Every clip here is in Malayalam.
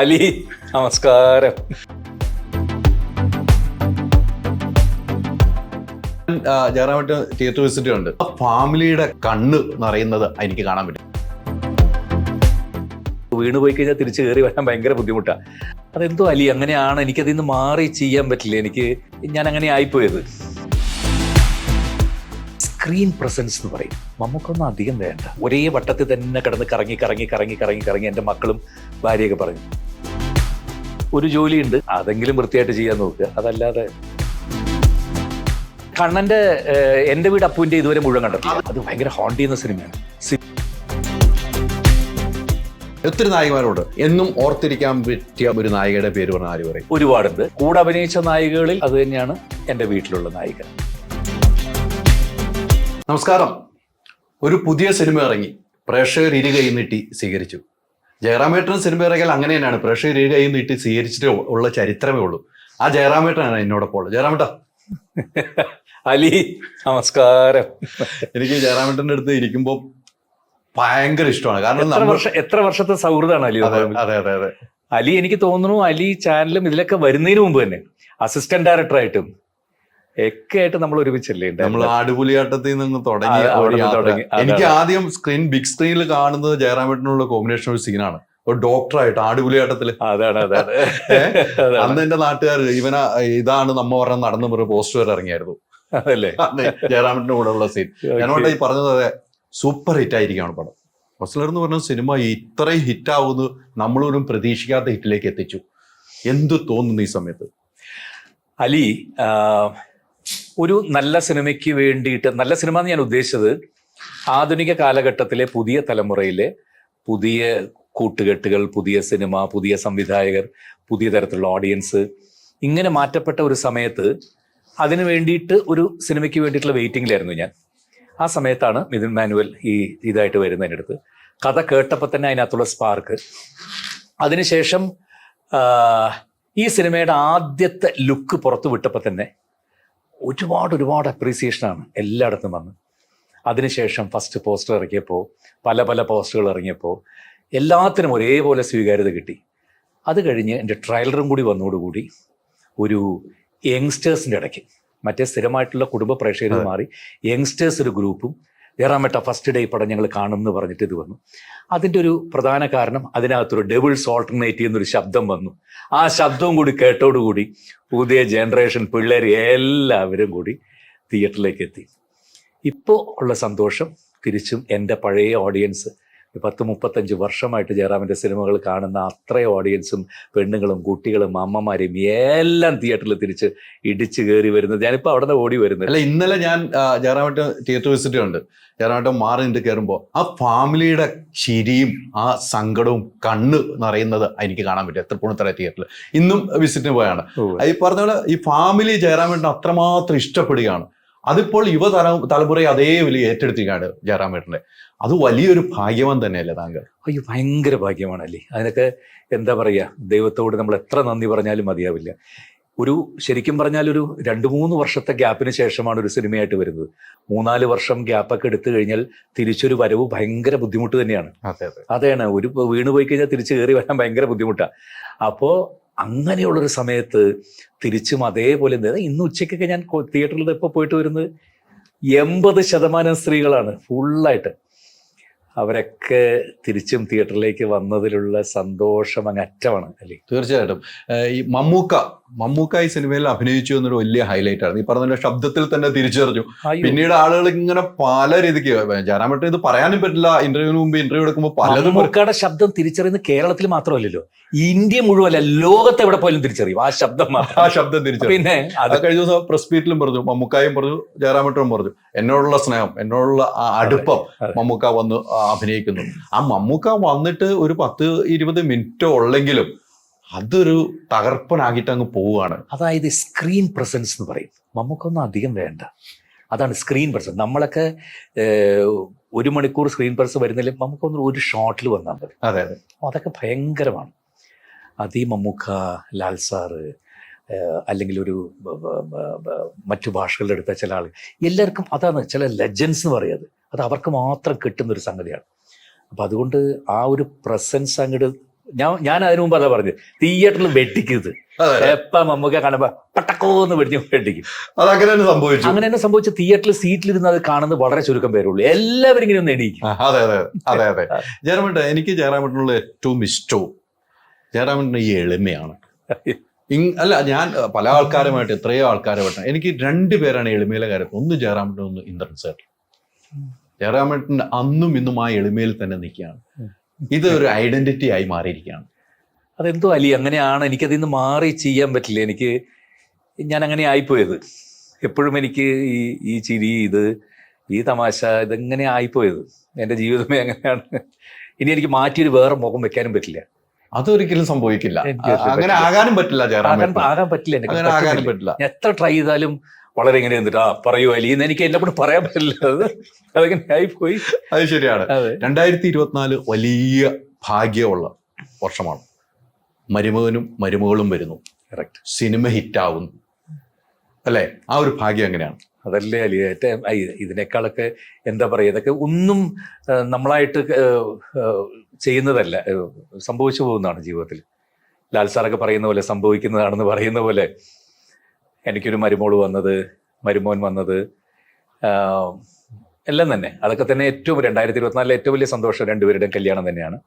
അലി നമസ്കാരം. ജയറാമറ്റ് തിയേറ്റർ വിസിറ്റ് ഉണ്ട് ആ ഫാമിലിയുടെ കണ്ണ് നിറയുന്നത് എനിക്ക് കാണാൻ പറ്റും. വീണ് പോയി കഴിഞ്ഞാൽ തിരിച്ചു കയറി വരാൻ ഭയങ്കര ബുദ്ധിമുട്ടാണ് അതെന്തോ അലി അങ്ങനെയാണ് എനിക്കതിൽ നിന്ന് മാറി ചെയ്യാൻ പറ്റില്ല. എനിക്ക് ഞാൻ അങ്ങനെ ആയിപ്പോയത്. സ്ക്രീൻ പ്രസൻസ് എന്ന് പറയും. നമുക്കൊന്നും അധികം വേണ്ട. ഒരേ വട്ടത്തിൽ തന്നെ കിടന്ന് കറങ്ങി കറങ്ങി കറങ്ങി കറങ്ങി കറങ്ങി എന്റെ മക്കളും ഭാര്യയൊക്കെ പറഞ്ഞു. ഒരു ജോലിയുണ്ട്. അതെങ്കിലും വൃത്തിയായിട്ട് ചെയ്യാൻ നോക്കുക. അതല്ലാതെ കണ്ണന്റെ എന്റെ വീട് അപ്പുവിന്റെ ഇതുവരെ മുഴുവൻ കണ്ടിട്ടില്ല. അത് ഭയങ്കര ഹോണ്ടി ചെയ്യുന്ന സിനിമയാണ്. ഒത്തിരി നായികമാരോട് എന്നും ഓർത്തിരിക്കാൻ പറ്റിയ ഒരു നായികയുടെ പേര് പറഞ്ഞ ആര് പറയും? ഒരുപാടുണ്ട്. കൂടെ അഭിനയിച്ച നായികകളിൽ അത് തന്നെയാണ് എന്റെ വീട്ടിലുള്ള നായിക നമസ്കാരം. ഒരു പുതിയ സിനിമ ഇറങ്ങി. പ്രേക്ഷകർ ഇരുകൈ നീട്ടി സ്വീകരിച്ചു. ജയറാമേട്ടൻ സിനിമ ഇറങ്ങിയാൽ അങ്ങനെ തന്നെയാണ്. പ്രേക്ഷകർ കൈ നീട്ടി സ്വീകരിച്ചിട്ടേ ഉള്ള ചരിത്രമേ ഉള്ളൂ. ആ ജയറാമേട്ടനാണ് എന്നോടൊപ്പം ഉള്ളത് ജയറാമേട്ട. അലി നമസ്കാരം. എനിക്ക് ജയറാമേട്ടന്റെ അടുത്ത് ഇരിക്കുമ്പോൾ ഭയങ്കര ഇഷ്ടമാണ്. കാരണം എത്ര വർഷം എത്ര വർഷത്തെ സൗഹൃദമാണ് അലി അതെ അതെ അതെ അതെ. അലി എനിക്ക് തോന്നുന്നു അലി ചാനലും ഇതിലൊക്കെ വരുന്നതിന് മുമ്പ് തന്നെ. അസിസ്റ്റന്റ് ഡയറക്ടറായിട്ടും ഒക്കെ ആയിട്ട് നമ്മൾ ഒരുമിച്ചല്ലേ നമ്മൾ? ആടുപുലിയാട്ടത്തിൽ നിന്ന് തുടങ്ങി. തുടങ്ങി. എനിക്ക് ആദ്യം സ്ക്രീൻ ബിഗ് സ്ക്രീനിൽ കാണുന്നത് ജയറാമേട്ടനുള്ള കോമ്പിനേഷൻ ഒരു സീനാണ് ഒരു ഡോക്ടറായിട്ട് ആടുപുലിയാട്ടത്തിൽ അതാണ് അതാണ്. അന്ന് എന്റെ നാട്ടുകാർ ഇവന ഇതാണ് നമ്മ പറഞ്ഞ നടന്നു പറഞ്ഞ പോസ്റ്റ് വരെ ഇറങ്ങിയായിരുന്നു. അതല്ലേ? ജയറാമേട്ടന്റെ കൂടെ ഉള്ള സീൻ ഞാനോട്ടെ ഈ പറഞ്ഞത് അതെ സൂപ്പർ ഹിറ്റ് ആയിരിക്കുകയാണ് പടം. ഹോസ്ലർ എന്ന് പറഞ്ഞ സിനിമ ഇത്രയും ഹിറ്റ് ആവുന്നത് നമ്മളൊരു പ്രതീക്ഷിക്കാത്ത ഹിറ്റിലേക്ക് എത്തിച്ചു. എന്തു തോന്നുന്നു ഈ സമയത്ത്? അലി ഒരു നല്ല സിനിമയ്ക്ക് വേണ്ടിയിട്ട് നല്ല സിനിമ എന്ന് ഞാൻ ഉദ്ദേശിച്ചത് ആധുനിക കാലഘട്ടത്തിലെ പുതിയ തലമുറയിലെ പുതിയ കൂട്ടുകെട്ടുകൾ പുതിയ സിനിമ പുതിയ സംവിധായകർ പുതിയ തരത്തിലുള്ള ഓഡിയൻസ് ഇങ്ങനെ മാറ്റപ്പെട്ട ഒരു സമയത്ത് അതിന് വേണ്ടിയിട്ട് ഒരു സിനിമയ്ക്ക് വേണ്ടിയിട്ടുള്ള വെയിറ്റിംഗിലായിരുന്നു ഞാൻ. ആ സമയത്താണ് മിഥുൻ മാനുവൽ ഈ ഇതായിട്ട് വരുന്നതിന്റെ അടുത്ത്. കഥ കേട്ടപ്പോൾ തന്നെ അതിനകത്തുള്ള സ്പാർക്ക് അതിനുശേഷം ഈ സിനിമയുടെ ആദ്യത്തെ ലുക്ക് പുറത്തു വിട്ടപ്പോൾ തന്നെ ഒരുപാട് ഒരുപാട് അപ്രീസിയേഷനാണ് എല്ലായിടത്തും വന്ന്. അതിനുശേഷം ഫസ്റ്റ് പോസ്റ്റർ ഇറക്കിയപ്പോൾ പല പല പോസ്റ്ററുകൾ ഇറങ്ങിയപ്പോൾ എല്ലാത്തിനും ഒരേപോലെ സ്വീകാര്യത കിട്ടി. അത് കഴിഞ്ഞ് എന്റെ ട്രയലറും കൂടി വന്നതോടുകൂടി ഒരു യങ്സ്റ്റേഴ്സിന്റെ ഇടയ്ക്ക് മറ്റേ സ്ഥിരമായിട്ടുള്ള കുടുംബ പ്രേക്ഷകർ മാറി യങ്സ്റ്റേഴ്സ് ഒരു ഗ്രൂപ്പും ഏറാമട്ട ഫസ്റ്റ് ഡേ പടം ഞങ്ങൾ കാണും എന്ന് പറഞ്ഞിട്ട് ഇത് വന്നു. അതിന്റെ ഒരു പ്രധാന കാരണം അതിനകത്തൊരു ഡബിൾസ് ഓൾട്ടർനേറ്റീവ് എന്നൊരു ശബ്ദം വന്നു. ആ ശബ്ദവും കൂടി കേട്ടോടുകൂടി പുതിയ ജനറേഷൻ പിള്ളേർ എല്ലാവരും കൂടി തിയേറ്ററിലേക്ക് എത്തി. ഇപ്പോൾ ഉള്ള സന്തോഷം തിരിച്ചും എന്റെ പഴയ ഓഡിയൻസ് പത്ത് മുപ്പത്തഞ്ച് വർഷമായിട്ട് ജയറാമിന്റെ സിനിമകൾ കാണുന്ന അത്രയും ഓഡിയൻസും പെണ്ണുങ്ങളും കുട്ടികളും അമ്മമാരെയും എല്ലാം തിയേറ്ററിൽ തിരിച്ച് ഇടിച്ചു കയറി വരുന്നത്. ഞാനിപ്പോൾ അവിടെ നിന്ന് ഓടി വരുന്നത്. അല്ല ഇന്നലെ ഞാൻ ജയറാമേട്ടൻ തിയേറ്റർ വിസിറ്റ് ഉണ്ട് ജയറാമേട്ടൻ മാറി നിന്ന് കയറുമ്പോൾ ആ ഫാമിലിയുടെ ചിരിയും ആ സങ്കടവും കണ്ണ് നിറയുന്നത് എനിക്ക് കാണാൻ പറ്റും. എത്രപ്പുണത്തറ തിയേറ്ററിൽ ഇന്നും വിസിറ്റിന് പോയാണ്. ഈ പറഞ്ഞ പോലെ ഈ ഫാമിലി ജയറാമേട്ടൻ അത്രമാത്രം ഇഷ്ടപ്പെടുകയാണ്. അതിപ്പോൾ യുവതല തലമുറയെ അതേ വലിയ ജയറാം ജയറാമേട്ടന്റെ അത് വലിയൊരു ഭാഗ്യവാൻ തന്നെയല്ലേ താങ്കൾ? അയ്യോ ഭയങ്കര ഭാഗ്യമാണ് അല്ലേ? അതിനൊക്കെ എന്താ പറയുക ദൈവത്തോട് നമ്മൾ എത്ര നന്ദി പറഞ്ഞാലും മതിയാവില്ല. ഒരു ശരിക്കും പറഞ്ഞാൽ ഒരു രണ്ട് മൂന്ന് വർഷത്തെ ഗ്യാപ്പിന് ശേഷമാണ് ഒരു സിനിമയായിട്ട് വരുന്നത്. മൂന്നാൽ വർഷം ഗ്യാപ്പൊക്കെ എടുത്തു കഴിഞ്ഞാൽ തിരിച്ചൊരു വരവ് ഭയങ്കര ബുദ്ധിമുട്ട് തന്നെയാണ്. അതെ അതെ. അതാണ് ഒരു വീണ് പോയി കഴിഞ്ഞാൽ തിരിച്ചു കയറി വരാൻ ഭയങ്കര ബുദ്ധിമുട്ടാണ് അപ്പോൾ അങ്ങനെയുള്ളൊരു സമയത്ത് തിരിച്ചും അതേപോലെ ഇന്ന് ഉച്ചയ്ക്കൊക്കെ ഞാൻ തിയേറ്ററിൽ ഇപ്പോൾ പോയിട്ട് വരുന്നത്? എൺപത് ശതമാനം സ്ത്രീകളാണ് ഫുള്ളായിട്ട് അവരൊക്കെ തിരിച്ചും തിയേറ്ററിലേക്ക് വന്നതിലുള്ള സന്തോഷം അങ്ങ് അറ്റമാണ് അല്ലേ? തീർച്ചയായിട്ടും. ഈ മമ്മൂക്ക മമ്മൂക്ക ഈ സിനിമയിൽ അഭിനയിച്ചു എന്നൊരു വലിയ ഹൈലൈറ്റ് ആണ്. ഈ പറഞ്ഞ ശബ്ദത്തിൽ തന്നെ തിരിച്ചറിഞ്ഞു. പിന്നീട് ആളുകൾ ഇങ്ങനെ പല രീതിക്ക് ജയറാമേട്ടൻ ഇത് പറയാനും പറ്റില്ല. ഇന്റർവ്യൂവിന് മുമ്പ് ഇന്റർവ്യൂ എടുക്കുമ്പോൾ പലതും. മമ്മൂക്കയുടെ ശബ്ദം തിരിച്ചറിയുന്നത് കേരളത്തിൽ മാത്രമല്ലല്ലോ. ഇന്ത്യ മുഴുവല്ല ലോകത്ത് എവിടെ പോയാലും തിരിച്ചറിയും ആ ശബ്ദം ആ ശബ്ദം തിരിച്ചറിയും. പിന്നെ അത് കഴിഞ്ഞ ദിവസം പ്രസ് മീറ്റിലും പറഞ്ഞു മമ്മൂക്കായും പറഞ്ഞു ജയറാമട്ടും പറഞ്ഞു എന്നോടുള്ള സ്നേഹം എന്നോടുള്ള ആ അടുപ്പം മമ്മൂക്ക വന്ന് അഭിനയിക്കുന്നു. ആ മമ്മൂക്ക വന്നിട്ട് ഒരു പത്ത് ഇരുപത് മിനിറ്റോ ഉള്ളെങ്കിലും അതൊരു തകർപ്പനാക്കിയിട്ട് അങ്ങ് പോവുകയാണ്. അതായത് സ്ക്രീൻ പ്രസൻസ് എന്ന് പറയും. നമുക്കൊന്നും അധികം വേണ്ട. അതാണ് സ്ക്രീൻ പ്രസൻസ് നമ്മളൊക്കെ ഒരു മണിക്കൂർ സ്ക്രീൻ പ്രസൻസ് വരുന്നില്ല നമുക്കൊന്ന് ഒരു ഷോട്ടിൽ വന്നാൽ മതി. അതെ അതെ. അതൊക്കെ ഭയങ്കരമാണ്. അത് ഈ മമ്മൂക്ക ലാൽ സാറ് അല്ലെങ്കിൽ ഒരു മറ്റു ഭാഷകളുടെ എടുത്ത ചില ആൾ എല്ലാവർക്കും അതാണ് ചില ലെജൻസ് എന്ന് പറയുന്നത് അത് അവർക്ക് മാത്രം കിട്ടുന്ന ഒരു സംഗതിയാണ്. അപ്പം അതുകൊണ്ട് ആ ഒരു പ്രസൻസ് അങ്ങോട്ട് ഞാൻ ഞാൻ അതിനു മുമ്പ് അതാ പറഞ്ഞു തിയേറ്ററിൽ വെട്ടിക്കരുത്. എപ്പ നമുക്ക് കാണുമ്പോ പട്ടക്കോന്ന് വെടിഞ്ഞ് വെട്ടിക്കും. അതങ്ങനെ തന്നെ സംഭവിച്ചു. അങ്ങനെ തന്നെ സംഭവിച്ച തിയേറ്ററിൽ സീറ്റിലിരുന്ന് അത് കാണുന്നത് വളരെ ചുരുക്കം പേരുള്ളൂ എല്ലാവരും ഇങ്ങനെ ഒന്ന് എണീക്കും. അതെ അതെ അതെ അതെ. ജയറാമേട്ട എനിക്ക് ജയറാമേട്ടനുള്ള ഏറ്റവും ഇഷ്ടവും ജയറാമേട്ടന് ഈ എളിമയാണ്. അല്ല ഞാൻ പല ആൾക്കാരുമായിട്ട് എത്രയോ ആൾക്കാരുമായിട്ട് എനിക്ക് രണ്ട് പേരാണ് എളിമയിലെ കാര്യത്തിൽ ഒന്ന് ജയറാമേട്ടൻ ഒന്ന് ഇന്ദ്രൻ സാർ ജയറാമേട്ടൻ അന്നും ഇന്നും ആ എളിമയിൽ തന്നെ നിൽക്കുകയാണ്. ഇത് ഒരു ഐഡന്റിറ്റി ആയി മാറിയിരിക്കുകയാണ്. അതെന്തോ അലി അങ്ങനെയാണ് എനിക്കതിൽ നിന്ന് മാറി ചെയ്യാൻ പറ്റില്ല. എനിക്ക് ഞാൻ അങ്ങനെ ആയിപ്പോയത്. എപ്പോഴും എനിക്ക് ഈ ഈ ചിരി ഇത് ഈ തമാശ ഇതെങ്ങനെ ആയിപ്പോയത്. എന്റെ ജീവിതമേ അങ്ങനെയാണ്. ഇനി എനിക്ക് മാറ്റിയൊരു വേറെ മുഖം വെക്കാനും പറ്റില്ല. അതൊരിക്കലും സംഭവിക്കില്ല. അങ്ങനെ. ആകാനും പറ്റില്ല ആകാൻ പറ്റില്ല എനിക്ക്. അങ്ങനെ ആകാനും പറ്റില്ല. ഞാൻ എത്ര ട്രൈ ചെയ്താലും വളരെ ഇങ്ങനെ എന്നിട്ട് ആ പറയൂ അലി എന്ന് എനിക്ക് എന്നെ കൂടെ പറയാൻ പറ്റില്ല. അത് അതങ്ങനെ ആയിപ്പോയി. അത് ശരിയാണ്. രണ്ടായിരത്തി ഇരുപത്തിനാല് വലിയ ഭാഗ്യമുള്ള വർഷമാണ്. മരുമകനും മരുമകളും വരുന്നു. കറക്റ്റ് സിനിമ ഹിറ്റാവുന്നു. അല്ലേ? ആ ഒരു ഭാഗ്യം എങ്ങനെയാണ്? അതല്ലേ അലി? ഏറ്റവും ഇതിനേക്കാളൊക്കെ എന്താ പറയുക ഇതൊക്കെ ഒന്നും നമ്മളായിട്ട് ചെയ്യുന്നതല്ല. സംഭവിച്ചു പോകുന്നതാണ് ജീവിതത്തിൽ. ലാൽ സാറൊക്കെ പറയുന്ന പോലെ സംഭവിക്കുന്നതാണെന്ന് പറയുന്ന പോലെ എനിക്കൊരു മരുമോൾ വന്നത് മരുമോൻ വന്നത് എല്ലാം തന്നെ. അതൊക്കെ തന്നെ ഏറ്റവും രണ്ടായിരത്തി ഇരുപത്തിനാലിലെ ഏറ്റവും വലിയ സന്തോഷം രണ്ടുപേരുടെയും കല്യാണം തന്നെയാണ്.